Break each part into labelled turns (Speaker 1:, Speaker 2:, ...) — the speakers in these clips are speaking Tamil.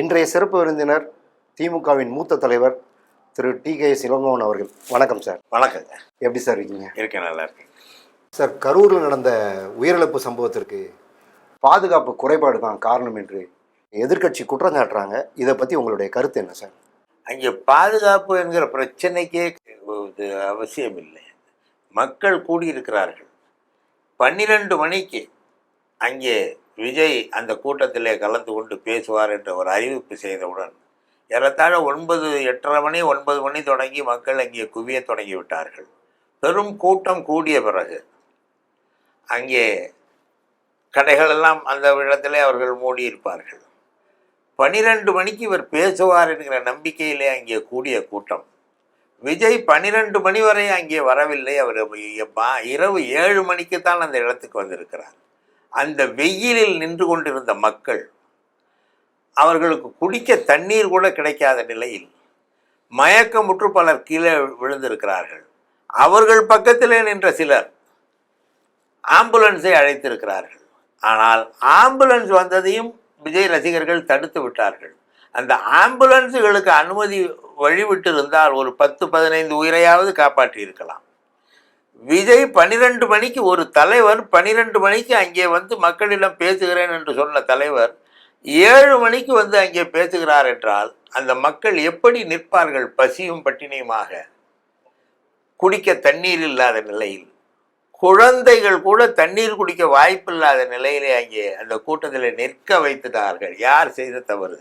Speaker 1: இன்றைய சிறப்பு விருந்தினர் திமுகவின் மூத்த தலைவர் திரு டி கே இளங்கோவன் அவர்கள். வணக்கம் சார்.
Speaker 2: வணக்கங்க.
Speaker 1: எப்படி சார் இருக்கீங்க?
Speaker 2: இருக்கேன் நல்லா இருக்கேன்.
Speaker 1: சார் கரூரில் நடந்த உயிரிழப்பு சம்பவத்திற்கு பாதுகாப்பு குறைபாடு தான் காரணம் என்று எதிர்க்கட்சி குற்றம் சாட்டுறாங்க. இதை பற்றி உங்களுடைய கருத்து என்ன சார்?
Speaker 2: அங்கே பாதுகாப்பு என்கிற பிரச்சனைக்கே இது அவசியம் இல்லை. மக்கள் கூடியிருக்கிறார்கள். பன்னிரண்டு மணிக்கு அங்கே விஜய் அந்த கூட்டத்திலே கலந்து கொண்டு பேசுவார் என்ற ஒரு அறிவிப்பு செய்தவுடன் ஏறத்தாழ ஒன்பது எட்டரை மணி ஒன்பது மணி தொடங்கி மக்கள் அங்கே குவிய தொடங்கி விட்டார்கள். பெரும் கூட்டம் கூடிய பிறகு அங்கே கடைகளெல்லாம் அந்த இடத்திலே அவர்கள் மூடியிருப்பார்கள். பனிரெண்டு மணிக்கு இவர் பேசுவார் என்கிற நம்பிக்கையிலே அங்கே கூடிய கூட்டம். விஜய் பன்னிரெண்டு மணி வரை அங்கே வரவில்லை. அவர் இரவு ஏழு மணிக்கு தான் அந்த இடத்துக்கு வந்திருக்கிறார். அந்த வெயிலில் நின்று கொண்டிருந்த மக்கள் அவர்களுக்கு குடிக்க தண்ணீர் கூட கிடைக்காத நிலையில் மயக்கமுற்று பலர் கீழே விழுந்திருக்கிறார்கள். அவர்கள் பக்கத்திலே நின்ற சிலர் ஆம்புலன்ஸை அழைத்திருக்கிறார்கள். ஆனால் ஆம்புலன்ஸ் வந்ததையும் விஜய் ரசிகர்கள் தடுத்து விட்டார்கள். அந்த ஆம்புலன்ஸுகளுக்கு அனுமதி வழிவிட்டிருந்தால் ஒரு பத்து பதினைந்து உயிரையாவது காப்பாற்றி இருக்கலாம் விஜய் பன்னிரெண்டு மணிக்கு ஒரு தலைவர் பன்னிரெண்டு மணிக்கு அங்கே வந்து மக்களிடம் பேசுகிறேன் என்று சொன்ன தலைவர் ஏழு மணிக்கு வந்து அங்கே பேசுகிறார் என்றால் அந்த மக்கள் எப்படி நிற்பார்கள் பசியும் பட்டினியுமாக? குடிக்க தண்ணீர் இல்லாத நிலையில். குழந்தைகள் கூட தண்ணீர் குடிக்க வாய்ப்பில்லாத நிலையிலே அங்கே அந்த கூட்டத்தில் நிற்க வைத்துட்டார்கள். யார் செய்த தவறு?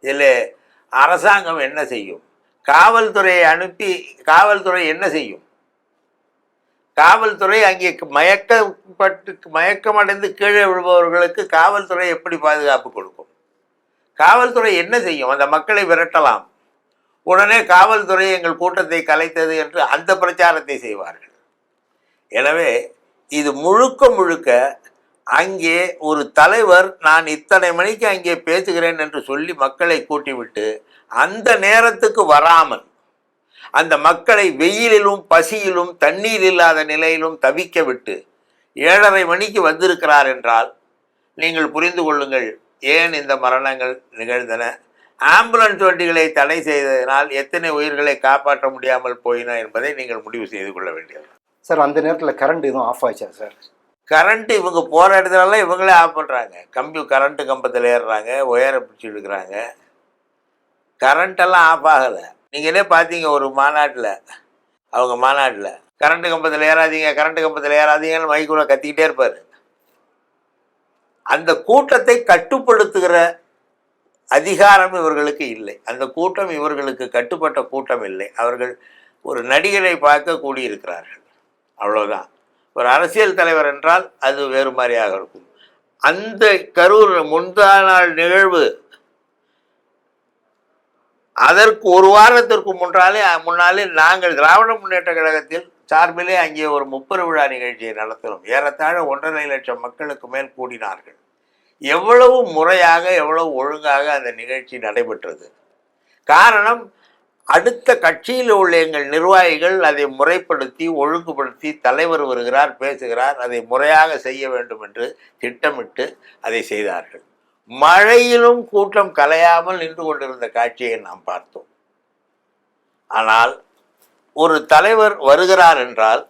Speaker 2: இதில் அரசாங்கம் என்ன செய்யும்? காவல்துறையை அனுப்பி காவல்துறை என்ன செய்யும்? காவல்துறை அங்கே மயக்கப்பட்டு மயக்கமடைந்து கீழே விழுபவர்களுக்கு காவல்துறை எப்படி பாதுகாப்பு கொடுக்கும்? காவல்துறை என்ன செய்யும்? அந்த மக்களை விரட்டலாம். உடனே காவல்துறை எங்கள் கூட்டத்தை கலைத்தது என்று அந்த பிரச்சாரத்தை செய்வார்கள். எனவே இது முழுக்க முழுக்க அங்கே ஒரு தலைவர் நான் இத்தனை மணிக்கு அங்கே பேசுகிறேன் என்று சொல்லி மக்களை கூட்டிவிட்டு அந்த நேரத்துக்கு வராமல் அந்த மக்களை வெயிலிலும் பசியிலும் தண்ணீர் இல்லாத நிலையிலும் தவிக்க விட்டு ஏழரை மணிக்கு வந்திருக்கிறார் என்றால் நீங்கள் புரிந்து கொள்ளுங்கள் ஏன் இந்த மரணங்கள் நிகழ்ந்தன? ஆம்புலன்ஸ் வண்டிகளை தடை செய்ததினால் எத்தனை உயிர்களை காப்பாற்ற முடியாமல் போயின என்பதை நீங்கள் முடிவு செய்து கொள்ள வேண்டியது.
Speaker 1: சார் அந்த நேரத்தில் கரண்ட் எதுவும் ஆஃப் ஆயிடுச்சா சார்?
Speaker 2: கரண்ட் இவங்க போகிற இடத்துலலாம் இவங்களே ஆஃப் பண்ணுறாங்க கம்பி கரண்ட்டு கம்பத்தில் ஏறுறாங்க ஒயரை பிடிச்சி எடுக்கிறாங்க கரண்ட்டெல்லாம் ஆஃப் ஆகலை. நீங்களே பார்த்தீங்க ஒரு மாநாட்டில். அவங்க மாநாட்டில். கரண்ட்டு கம்பத்தில் ஏறாதீங்க கரண்ட்டு கம்பத்தில் ஏறாதீங்கன்னு மைக்குள்ள கத்திக்கிட்டே இருப்பார். அந்த கூட்டத்தை கட்டுப்படுத்துகிற அதிகாரம் இவர்களுக்கு இல்லை. அந்த கூட்டம் இவர்களுக்கு கட்டுப்பட்ட கூட்டம் இல்லை. அவர்கள் ஒரு நடிகரை பார்க்க கூடியிருக்கிறார்கள். அவ்வளோதான் ஒரு அரசியல் தலைவர் என்றால் அது வேறு மாதிரியாக இருக்கும். அந்த கரூர் முந்தா நாள் நிகழ்வு அதற்கு ஒரு வாரத்திற்கு முன்னாலே முன்னாலே நாங்கள் திராவிட முன்னேற்ற கழகத்தில் சார்பிலே அங்கே ஒரு முப்பெரு விழா நிகழ்ச்சியை நடத்தினோம். ஏறத்தாழ ஒன்றரை லட்சம் மக்களுக்கு மேல் கூடினார்கள். எவ்வளவு முறையாக எவ்வளவு ஒழுங்காக அந்த நிகழ்ச்சி நடைபெற்றது. காரணம் அடுத்த கட்சியில் உள்ள எங்கள் நிர்வாகிகள் அதை முறைப்படுத்தி ஒழுங்குபடுத்தி தலைவர் வருகிறார் பேசுகிறார் அதை முறையாக செய்ய வேண்டும் என்று திட்டமிட்டு அதை செய்தார்கள். மழையிலும் கூட்டம் கலையாமல் நின்று கொண்டிருந்த காட்சியை நாம் பார்த்தோம். ஆனால் ஒரு தலைவர் வருகிறார் என்றால்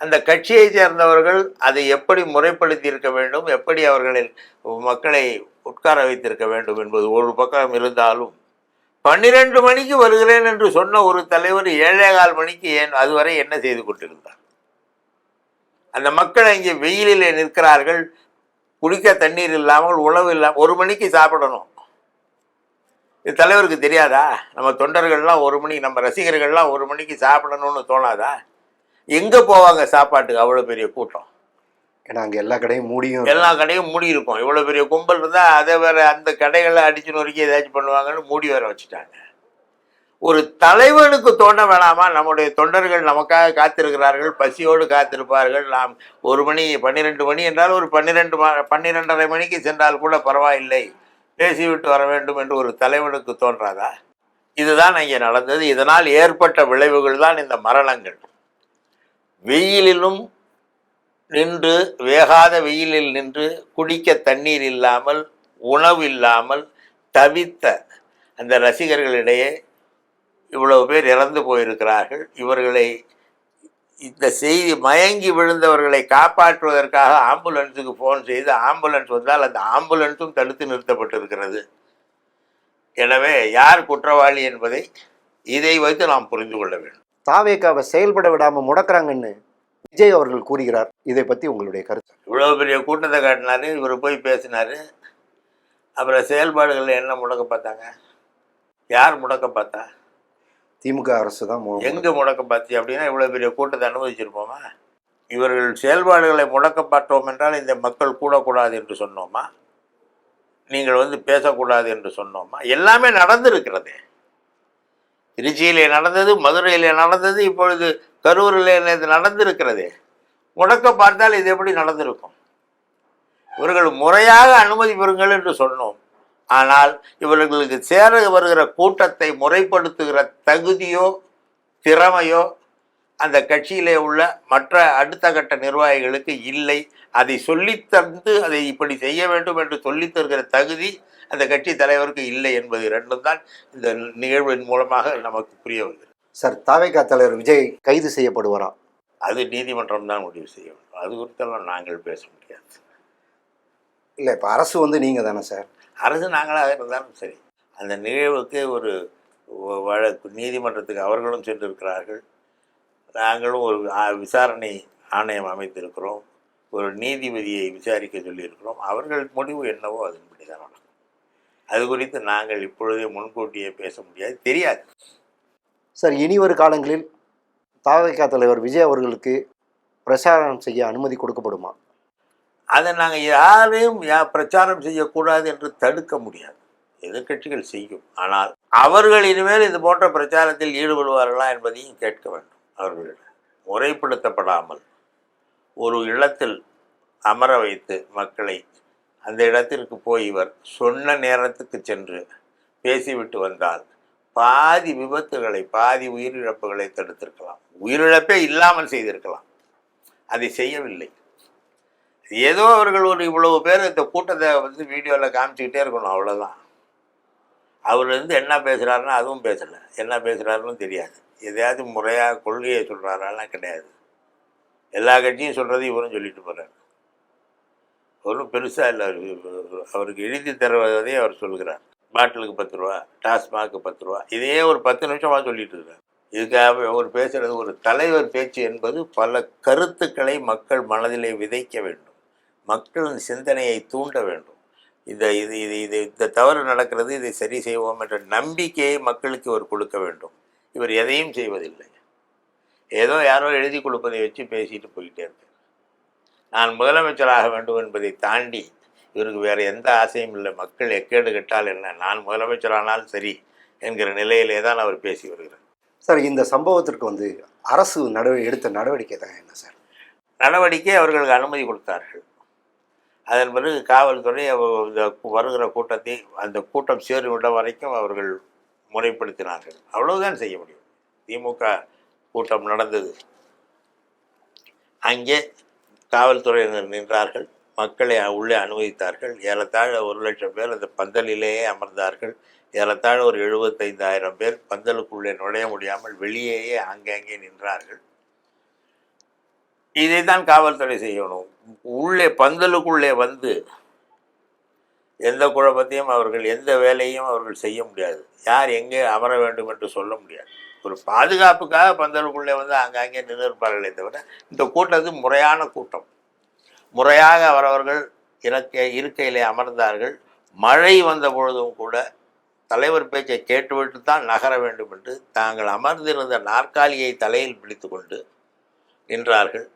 Speaker 2: அந்த கட்சியை சேர்ந்தவர்கள் அதை எப்படி முறைப்படுத்தி இருக்க வேண்டும் எப்படி அவர்களின் மக்களை உட்கார வைத்திருக்க வேண்டும் என்பது ஒரு பக்கம் இருந்தாலும் பன்னிரண்டு மணிக்கு வருகிறேன் என்று சொன்ன ஒரு தலைவர் ஏழே கால் மணிக்கு ஏன் அதுவரை என்ன செய்து கொண்டிருந்தார்? அந்த மக்கள் அங்கே வெயிலிலே நிற்கிறார்கள் குடிக்க தண்ணீர் இல்லாமல் உணவு இல்லாமல் ஒரு மணிக்கு சாப்பிடணும். இது தலைவருக்கு தெரியாதா? நம்ம தொண்டர்கள்லாம் ஒரு மணி நம்ம ரசிகர்கள்லாம் ஒரு மணிக்கு சாப்பிடணும்னு தோணாதா? எங்கே போவாங்க சாப்பாட்டுக்கு அவ்வளோ பெரிய கூட்டம்?
Speaker 1: ஏன்னா அங்கே எல்லா கடையும் மூடியும்
Speaker 2: எல்லா கடையும் மூடி இருக்கும். இவ்வளோ பெரிய கும்பல் இருந்தால் அதை வேற அந்த கடைகளை அடிச்சு நொறுக்கி ஏதாச்சும் பண்ணுவாங்கன்னு மூடி வேற வச்சுட்டாங்க. ஒரு தலைவனுக்கு தோண்ட வேணாமா? நம்முடைய தொண்டர்கள் நமக்காக காத்திருக்கிறார்கள் பசியோடு காத்திருப்பார்கள். நாம் ஒரு மணி பன்னிரெண்டு மணி என்றால் ஒரு பன்னிரெண்டு பன்னிரெண்டரை மணிக்கு சென்றால் கூட பரவாயில்லை. பேசிவிட்டு வர வேண்டும் என்று ஒரு தலைவனுக்கு தோன்றாதா? இதுதான் அங்கே நடந்தது. இதனால் ஏற்பட்ட விளைவுகள் தான் இந்த மரணங்கள். வெயிலிலும் நின்று வேகாத வெயிலில் நின்று குடிக்க தண்ணீர் இல்லாமல் உணவு இல்லாமல் தவித்த அந்த ரசிகர்களிடையே இவ்வளவு பேர் இறந்து போயிருக்கிறார்கள். இவர்களை இந்த செய்தி மயங்கி விழுந்தவர்களை காப்பாற்றுவதற்காக ஆம்புலன்ஸுக்கு ஃபோன் செய்து ஆம்புலன்ஸ் வந்தால் அந்த ஆம்புலன்ஸும் தடுத்து நிறுத்தப்பட்டிருக்கிறது. எனவே யார் குற்றவாளி என்பதை இதை வைத்து நாம் புரிந்து கொள்ள வேண்டும்.
Speaker 1: தாவேக்காவை செயல்பட விடாம முடக்குறாங்கன்னு விஜய் அவர்கள் கூறுகிறார். இதை பத்தி உங்களுடைய கருத்து.
Speaker 2: இவ்வளோ பெரிய கூட்டத்தை காட்டினாரு இவர் போய் பேசினாரு. அப்புறம் செயல்பாடுகளில் என்ன முடக்க பார்த்தாங்க? யார் முடக்க பார்த்தா?
Speaker 1: திமுக அரசு தான்
Speaker 2: எங்கே முடக்கம் பார்த்தி அப்படின்னா இவ்வளோ பெரிய கூட்டத்தை அனுமதிச்சிருப்போமா? இவர்கள் செயல்பாடுகளை முடக்க பார்த்தோம் என்றால் இந்த மக்கள் கூடக்கூடாது என்று சொன்னோமா? நீங்கள் வந்து பேசக்கூடாது என்று சொன்னோமா? எல்லாமே நடந்திருக்கிறது. திருச்சியிலே நடந்தது மதுரையிலே நடந்தது இப்பொழுது கரூரில் இது நடந்திருக்கிறதே. முடக்க பார்த்தால் இது எப்படி நடந்திருக்கும்? இவர்கள் முறையாக அனுமதி பெறுங்கள் என்று சொன்னோம். ஆனால் இவர்களுக்கு சேர வருகிற கூட்டத்தை முறைப்படுத்துகிற தகுதியோ திறமையோ அந்த கட்சியிலே உள்ள மற்ற அடுத்த கட்ட நிர்வாகிகளுக்கு இல்லை. அதை சொல்லித் தந்து அதை இப்படி செய்ய வேண்டும் என்று சொல்லித் தருகிற தகுதி அந்த கட்சி தலைவருக்கு இல்லை என்பது இரண்டும் தான் இந்த நிகழ்வின் மூலமாக நமக்கு புரிய வருகிறது
Speaker 1: சார் தாவேக்கா தலைவர் விஜய் கைது செய்யப்படுவாரா?
Speaker 2: அது நீதிமன்றம் தான் முடிவு செய்ய வேண்டும். அது குறித்தெல்லாம் நாங்கள் பேச முடியாது.
Speaker 1: இல்லை இப்போ அரசு வந்து நீங்க தானே சார்?
Speaker 2: அரசு நாங்களாக இருந்தாலும் சரி அந்த நிகழ்வுக்கு ஒரு வழக்கு நீதிமன்றத்துக்கு அவர்களும் சென்றிருக்கிறார்கள். நாங்களும் ஒரு விசாரணை ஆணையம் அமைத்திருக்கிறோம். ஒரு நீதிபதியை விசாரிக்க சொல்லியிருக்கிறோம். அவர்கள் முடிவு என்னவோ அதன்படி தான் நடக்கும் அது குறித்து நாங்கள் இப்பொழுதே முன்கூட்டியே பேச முடியாது தெரியாது.
Speaker 1: சார் இனி ஒரு காலங்களில் தாவக தலைவர் விஜய் அவர்களுக்கு பிரசாரம் செய்ய அனுமதி கொடுக்கப்படுமா?
Speaker 2: அதை நாங்கள் யாரையும் பிரச்சாரம் செய்யக்கூடாது என்று தடுக்க முடியாது. எதிர்க்கட்சிகள் செய்யும். ஆனால் அவர்கள் இனிமேல் இது போன்ற பிரச்சாரத்தில் ஈடுபடுவார்களா என்பதையும் கேட்க வேண்டும் அவர்களிடம். முறைப்படுத்தப்படாமல் ஒரு இடத்தில் அமர வைத்து மக்களை அந்த இடத்திற்கு போய் இவர் சொன்ன நேரத்துக்கு சென்று பேசிவிட்டு வந்தால் பாதி விபத்துகளை பாதி உயிரிழப்புகளை தடுத்திருக்கலாம். உயிரிழப்பே இல்லாமல் செய்திருக்கலாம். அதை செய்யவில்லை. ஏதோ அவர்கள் ஒரு இவ்வளவு பேர் இந்த கூட்டத்தை வந்து வீடியோவில் காமிச்சிக்கிட்டே இருக்கணும் அவ்வளோதான் அவர் வந்து என்ன பேசுகிறாருன்னா அதுவும் பேசலை. என்ன பேசுகிறாருன்னு தெரியாது. எதையாவது முறையாக கொள்கையை சொல்கிறாரெல்லாம் கிடையாது. எல்லா கட்சியும் சொல்கிறது இவரும் சொல்லிட்டு போகிறார் ஒன்றும் பெருசாக இல்லை. அவருக்கு அவருக்கு எழுதி தருவதை அவர் சொல்கிறார். பாட்டிலுக்கு பத்து ரூபா டாஸ்மாக்கு பத்து ரூபா இதையே ஒரு பத்து நிமிஷமாக சொல்லிட்டு இருக்கிறார் இதுக்காக அவர் பேசுகிறது ஒரு தலைவர் பேச்சு என்பது பல கருத்துக்களை மக்கள் மனதிலே விதைக்க வேண்டும். மக்களின் சிந்தனையை தூண்ட வேண்டும். இந்த இது இது இது இந்த தவறு நடக்கிறது இதை சரி செய்வோம் என்ற நம்பிக்கையை மக்களுக்கு இவர் கொடுக்க வேண்டும். இவர் எதையும் செய்வதில்லை. ஏதோ யாரோ எழுதி கொடுப்பதை வச்சு பேசிட்டு போயிட்டே இருக்கார். நான் முதலமைச்சராக வேண்டும் என்பதை தாண்டி இவருக்கு வேறு எந்த ஆசையும் இல்லை. மக்கள் எக்கேடு கெட்டால் என்ன? நான் முதலமைச்சரானால் சரி என்கிற நிலையிலே தான் அவர் பேசி வருகிறார்.
Speaker 1: சார் இந்த சம்பவத்திற்கு வந்து அரசு நடவ எடுத்த நடவடிக்கை தான் என்ன சார்?
Speaker 2: நடவடிக்கை அவர்களுக்கு அனுமதி கொடுத்தார்கள். அதன் பிறகு காவல்துறை அவ- இந்த வருகிற கூட்டத்தை அந்த கூட்டம் சேருவிட வரைக்கும் அவர்கள் முறைப்படுத்தினார்கள். அவ்வளவுதான் செய்ய முடியும். திமுக கூட்டம் நடந்தது. அங்கே காவல்துறையினர் நின்றார்கள். மக்களை உள்ளே அனுமதித்தார்கள். ஏறத்தாழ ஒரு லட்சம் பேர் அந்த பந்தலிலேயே அமர்ந்தார்கள். ஏறத்தாழ ஒரு எழுபத்தைந்தாயிரம் பேர் பந்தலுக்குள்ளே நுழைய முடியாமல் வெளியேயே அங்கங்கே நின்றார்கள். இதை தான் காவல்துறை செய்யணும். உள்ளே பந்தலுக்குள்ளே வந்து எந்த குழப்பத்தையும் அவர்கள் எந்த வேலையும் அவர்கள் செய்ய முடியாது. யார் எங்கே அமர வேண்டும் என்று சொல்ல முடியாது. ஒரு பாதுகாப்புக்காக பந்தலுக்குள்ளே வந்து அங்கங்கே நின்று இருப்பார்களே தவிர இந்த கூட்டத்து முறையான கூட்டம். முறையாக அவரவர்கள் இறக்க இருக்கையிலே அமர்ந்தார்கள். மழை வந்த பொழுதும் கூட தலைவர் பேச்சை கேட்டுவிட்டு தான் நகர வேண்டும் என்று தாங்கள் அமர்ந்திருந்த நாற்காலியை தலையில் பிடித்து கொண்டு நின்றார்கள்.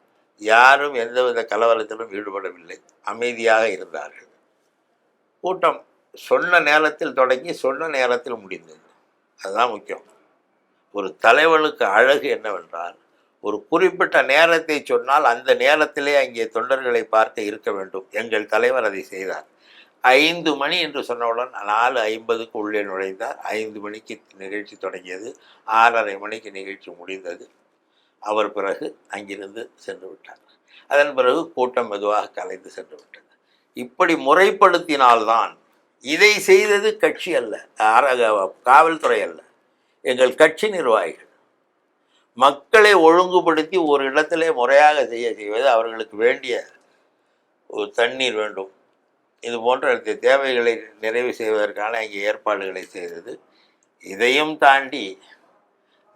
Speaker 2: யாரும் எந்தவித கலவரத்திலும் ஈடுபடவில்லை. அமைதியாக இருந்தார்கள். கூட்டம் சொன்ன நேரத்தில் தொடங்கி சொன்ன நேரத்தில் முடிந்தது. அதுதான் முக்கியம். ஒரு தலைவனுக்கு அழகு என்னவென்றால் ஒரு குறிப்பிட்ட நேரத்தை சொன்னால் அந்த நேரத்திலே அங்கே தொண்டர்களை பார்க்க இருக்க வேண்டும். எங்கள் தலைவர் அதை செய்தார். ஐந்து மணி என்று சொன்னவுடன் நாலு ஐம்பதுக்கு உள்ளே நுழைந்தார். ஐந்து மணிக்கு நிகழ்ச்சி தொடங்கியது. ஆறரை மணிக்கு நிகழ்ச்சி முடிந்தது. அவர் பிறகு அங்கிருந்து சென்று விட்டார். அதன் பிறகு கூட்டம் மெதுவாக கலைந்து சென்று விட்டது. இப்படி முறைப்படுத்தினால்தான் இதை செய்தது கட்சி அல்ல அர- காவல்துறை அல்ல எங்கள் கட்சி நிர்வாகிகள். மக்களை ஒழுங்குபடுத்தி ஒரு இடத்திலே முறையாக செய்ய செய்வது அவர்களுக்கு வேண்டிய ஒரு தண்ணீர் வேண்டும். இது போன்ற தேவைகளை நிறைவு செய்வதற்கான இங்கே ஏற்பாடுகளை செய்தது. இதையும் தாண்டி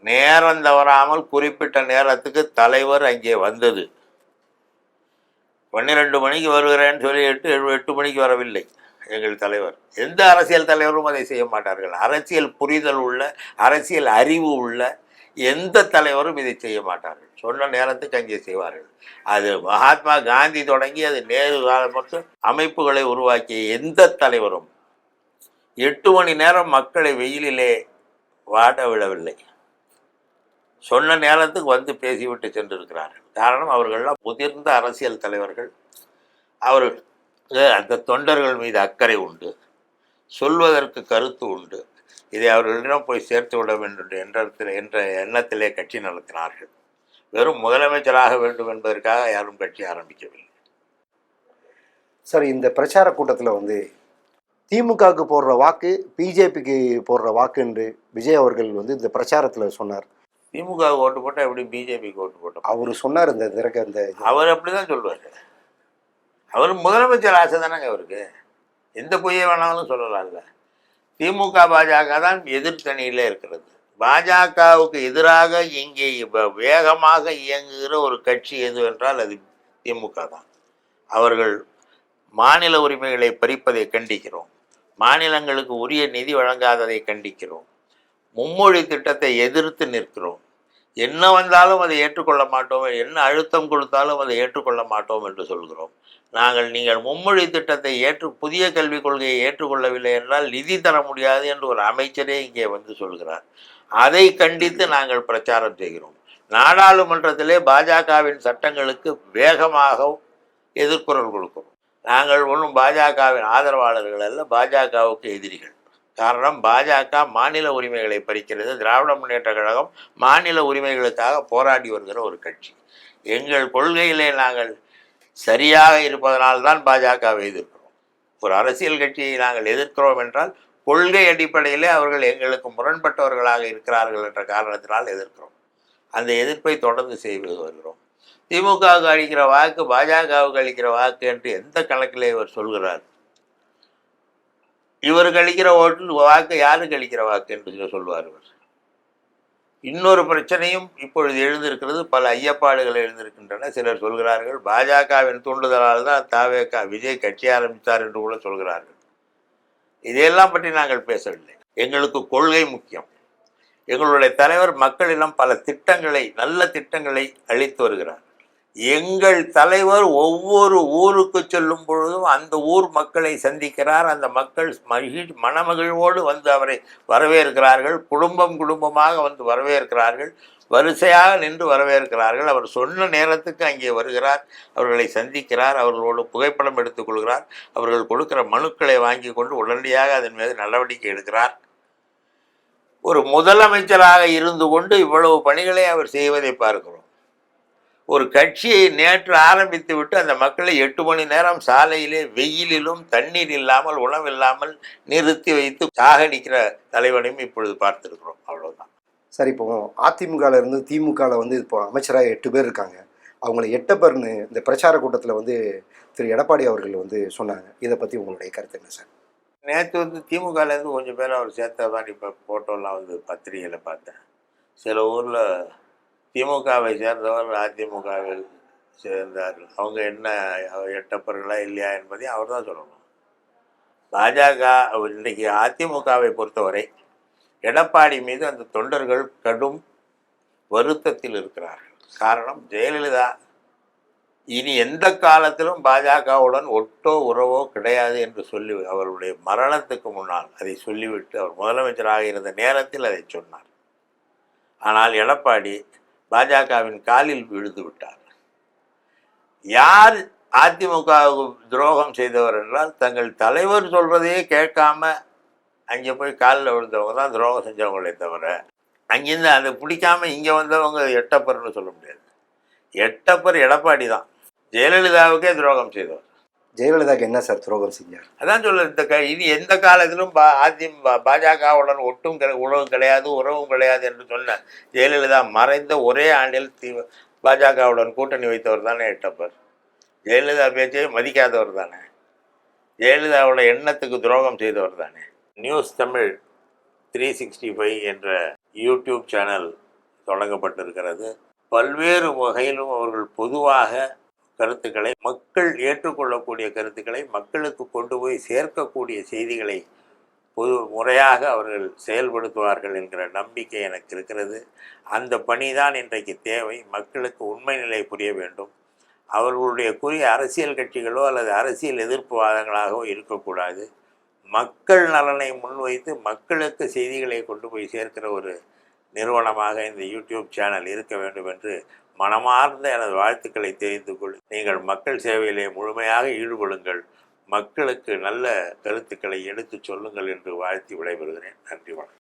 Speaker 2: நேரம் தவறாமல் குறிப்பிட்ட நேரத்துக்கு தலைவர் அங்கே வந்தது. பன்னிரெண்டு மணிக்கு வருகிறேன்னு சொல்லிட்டு எட்டு- எட்டு மணிக்கு வரவில்லை எங்கள் தலைவர். எந்த அரசியல் தலைவரும் அதை செய்ய மாட்டார்கள். அரசியல் புரிதல் உள்ள அரசியல் அறிவு உள்ள எந்த தலைவரும் இதை செய்ய மாட்டார்கள். சொன்ன நேரத்துக்கு அங்கே செய்வார்கள். அது மகாத்மா காந்தி தொடங்கி அது நேரு காலம் மட்டும் அமைப்புகளை உருவாக்கிய எந்த தலைவரும் எட்டு மணி நேரம் மக்களை வெயிலிலே வாட விடவில்லை. சொன்ன நேரத்துக்கு வந்து பேசிவிட்டு சென்றிருக்கிறார்கள். காரணம் அவர்கள்லாம் முதிர்ந்த அரசியல் தலைவர்கள். அவர்கள் அந்த தொண்டர்கள் மீது அக்கறை உண்டு. சொல்வதற்கு கருத்து உண்டு. இதை அவர்களிடம் போய் சேர்த்து விட வேண்டும் என்ற என்ற எண்ணத்திலே கட்சி நடத்தினார்கள். வெறும் முதலமைச்சராக வேண்டும் என்பதற்காக யாரும் கட்சி ஆரம்பிக்கவில்லை.
Speaker 1: சார் இந்த பிரச்சார கூட்டத்தில் வந்து திமுகவுக்கு போடுற வாக்கு பிஜேபிக்கு போடுற வாக்கு என்று விஜய் அவர்கள் வந்து இந்த பிரச்சாரத்தில் சொன்னார்.
Speaker 2: திமுக ஓட்டு போட்டால் எப்படி பிஜேபிக்கு ஓட்டு போட்டோம்?
Speaker 1: அவர் சொன்னார் இந்த திறக்க இந்த.
Speaker 2: அவர் அப்படிதான் சொல்லுவார். அவர் முதலமைச்சர் ஆசை தானேங்க அவருக்கு. எந்த பொய்யை வேணாலும் சொல்லலாம்ல திமுக பாஜக தான் எதிர்த்தணியில் இருக்கிறது. பாஜகவுக்கு எதிராக இங்கே வேகமாக இயங்குகிற ஒரு கட்சி எது என்றால் அது திமுக தான். அவர்கள் மாநில உரிமைகளை பறிப்பதை கண்டிக்கிறோம். மாநிலங்களுக்கு உரிய நிதி வழங்காததை கண்டிக்கிறோம். மும்மொழி திட்டத்தை எதிர்த்து நிற்கிறோம். என்ன வந்தாலும் அதை ஏற்றுக்கொள்ள மாட்டோம் என்ன அழுத்தம் கொடுத்தாலும் அதை ஏற்றுக்கொள்ள மாட்டோம் என்று சொல்கிறோம். நாங்கள் நீங்கள் மும்மொழி திட்டத்தை ஏற்று புதிய கல்விக் கொள்கையை ஏற்றுக்கொள்ளவில்லை என்றால் நிதி தர முடியாது என்று ஒரு அமைச்சரே இங்கே வந்து சொல்கிறார். அதை கண்டித்து நாங்கள் பிரச்சாரம் செய்கிறோம். நாடாளுமன்றத்திலே பாஜகவின் சட்டங்களுக்கு வேகமாக எதிர்குரல் கொடுக்கிறோம். நாங்கள் ஒன்றும் பாஜகவின் ஆதரவாளர்கள் அல்ல பாஜகவுக்கு எதிரிகள். காரணம் பாஜக மாநில உரிமைகளை பறிக்கிறது. திராவிட முன்னேற்ற கழகம் மாநில உரிமைகளுக்காக போராடி வருகிற ஒரு கட்சி. எங்கள் கொள்கையிலே நாங்கள் சரியாக இருப்பதனால்தான் பாஜகவை எதிர்க்கிறோம். ஒரு அரசியல் கட்சியை நாங்கள் எதிர்க்கிறோம் என்றால் கொள்கை அடிப்படையிலே அவர்கள் எங்களுக்கு முரண்பட்டவர்களாக இருக்கிறார்கள் என்ற காரணத்தினால் எதிர்க்கிறோம். அந்த எதிர்ப்பை தொடர்ந்து செய்து வருகிறோம். திமுகவுக்கு அளிக்கிற வாக்கு பாஜகவுக்கு அளிக்கிற வாக்கு என்று எந்த கணக்கிலே இவர் சொல்கிறார்? இவர் கழிக்கிற ஓட்டு வாக்கு யாரு கழிக்கிற வாக்கு என்று சொல்வார் இவர் இன்னொரு பிரச்சனையும் இப்பொழுது எழுந்திருக்கிறது. பல ஐயப்பாடுகள் எழுந்திருக்கின்றன. சிலர் சொல்கிறார்கள் பாஜகவின் தூண்டுதலால் தான் தாவேகா விஜய் கட்சி ஆரம்பித்தார் என்று கூட சொல்கிறார்கள். இதையெல்லாம் பற்றி நாங்கள் பேசவில்லை. எங்களுக்கு கொள்கை முக்கியம். எங்களுடைய தலைவர் மக்களிடம் பல திட்டங்களை நல்ல திட்டங்களை அளித்து வருகிறார். எங்கள் தலைவர் ஒவ்வொரு ஊருக்கு செல்லும் பொழுதும் அந்த ஊர் மக்களை சந்திக்கிறார். அந்த மக்கள் மகிழ் மனமகிழ்வோடு வந்து அவரை வரவேற்கிறார்கள். குடும்பம் குடும்பமாக வந்து வரவேற்கிறார்கள். வரிசையாக நின்று வரவேற்கிறார்கள். அவர் சொன்ன நேரத்துக்கு அங்கே வருகிறார். அவர்களை சந்திக்கிறார். அவர்களோடு புகைப்படம் எடுத்துக்கொள்கிறார் அவர்கள் கொடுக்கிற மனுக்களை வாங்கி கொண்டு உடனடியாக அதன் மீது நடவடிக்கை எடுக்கிறார். ஒரு முதலமைச்சராக இருந்து கொண்டு இவ்வளவு பணிகளை அவர் செய்வதை பார்க்கிறோம். ஒரு கட்சியை நேற்று ஆரம்பித்து விட்டு அந்த மக்களை எட்டு மணி நேரம் சாலையிலே வெயிலிலும் தண்ணீர் இல்லாமல் உணவில்லாமல் நிறுத்தி வைத்து சாகடிக்கிற தலைவனையும் இப்பொழுது பார்த்திருக்கிறோம். அவ்வளவுதான்.
Speaker 1: சார் இப்போ அதிமுகவில் இருந்து திமுகவில் வந்து இப்போ அமைச்சராக எட்டு பேர் இருக்காங்க. அவங்கள எட்ட பேர்னு இந்த பிரச்சார கூட்டத்தில் வந்து திரு எடப்பாடி அவர்கள் வந்து சொன்னாங்க. இதை பற்றி உங்களுடைய கருத்து என்ன சார்?
Speaker 2: நேற்று வந்து திமுகலேருந்து கொஞ்சம் பேர் அவர் சேர்த்ததான் இப்போ ஃபோட்டோலாம் வந்து பத்திரிகையில் பார்த்தேன். சில ஊரில் திமுகவை சேர்ந்தவர் அதிமுகவில் சேர்ந்தார்கள். அவங்க என்ன எட்டப்பர்களா இல்லையா என்பதை அவர் தான் சொல்லணும். பாஜக அவர் இன்றைக்கி அதிமுகவை பொறுத்தவரை எடப்பாடி மீது அந்த தொண்டர்கள் கடும் வருத்தத்தில் இருக்கிறார்கள். காரணம் ஜெயலலிதா இனி எந்த காலத்திலும் பாஜகவுடன் ஒட்டோ உறவோ கிடையாது என்று சொல்லி அவருடைய மரணத்துக்கு முன்னால் அதை சொல்லிவிட்டு அவர் முதலமைச்சராக இருந்த நேரத்தில் அதை சொன்னார். ஆனால் எடப்பாடி பாஜகவின் காலில் விழுந்து விட்டார். யார் அதிமுகவுக்கு துரோகம் செய்தவர் என்றால் தங்கள் தலைவர் சொல்றதையே கேட்காம அங்கே போய் காலில் விழுந்தவங்க தான் துரோகம் செஞ்சவங்களே தவிர அங்கேருந்து அதை பிடிக்காம இங்கே வந்தவங்க எட்டப்பர்னு சொல்ல முடியாது. எட்டப்பர் எடப்பாடி தான். ஜெயலலிதாவுக்கே துரோகம் செய்தவர்.
Speaker 1: ஜெயலலிதாக்கு என்ன சார் துரோகம் செஞ்சார்?
Speaker 2: அதான் சொல்ல இந்த க இனி எந்த காலத்திலும் பா அதிமுக பாஜகவுடன் ஒட்டும் கிடை உறவும் கிடையாது உறவும் கிடையாது என்று சொன்ன ஜெயலலிதா மறைந்த ஒரே ஆண்டில் தி பாஜகவுடன் கூட்டணி வைத்தவர் தானே எட்டப்பர். ஜெயலலிதா பேச்சையே மதிக்காதவர் தானே. ஜெயலலிதாவோட எண்ணத்துக்கு துரோகம் செய்தவர் தானே. News Tamil three sixty five என்ற யூடியூப் சேனல் தொடங்கப்பட்டிருக்கிறது. பல்வேறு வகையிலும் அவர்கள் பொதுவாக கருத்துக்களை மக்கள் ஏற்றுக்கொள்ளக்கூடிய கருத்துக்களை மக்களுக்கு கொண்டு போய் சேர்க்கக்கூடிய செய்திகளை பொது முறையாக அவர்கள் செயல்படுத்துவார்கள் என்கிற நம்பிக்கை எனக்கு இருக்கிறது. அந்த பணி தான் இன்றைக்கு தேவை. மக்களுக்கு உண்மை நிலை புரிய வேண்டும். அவர்களுடைய குறி அரசியல் கட்சிகளோ அல்லது அரசியல் எதிர்ப்பு வாதங்களாகவோ இருக்கக்கூடாது. மக்கள் நலனை முன்வைத்து மக்களுக்கு செய்திகளை கொண்டு போய் சேர்க்கிற ஒரு நிறுவனமாக இந்த யூடியூப் சேனல் இருக்க வேண்டும் என்று மனமார்ந்த எனது வாழ்த்துக்களை தெரிந்து கொள். நீங்கள் மக்கள் சேவையிலே முழுமையாக ஈடுபடுங்கள். மக்களுக்கு நல்ல கருத்துக்களை எடுத்துச் சொல்லுங்கள் என்று வாழ்த்தி விடைபெறுகிறேன். நன்றி வணக்கம்.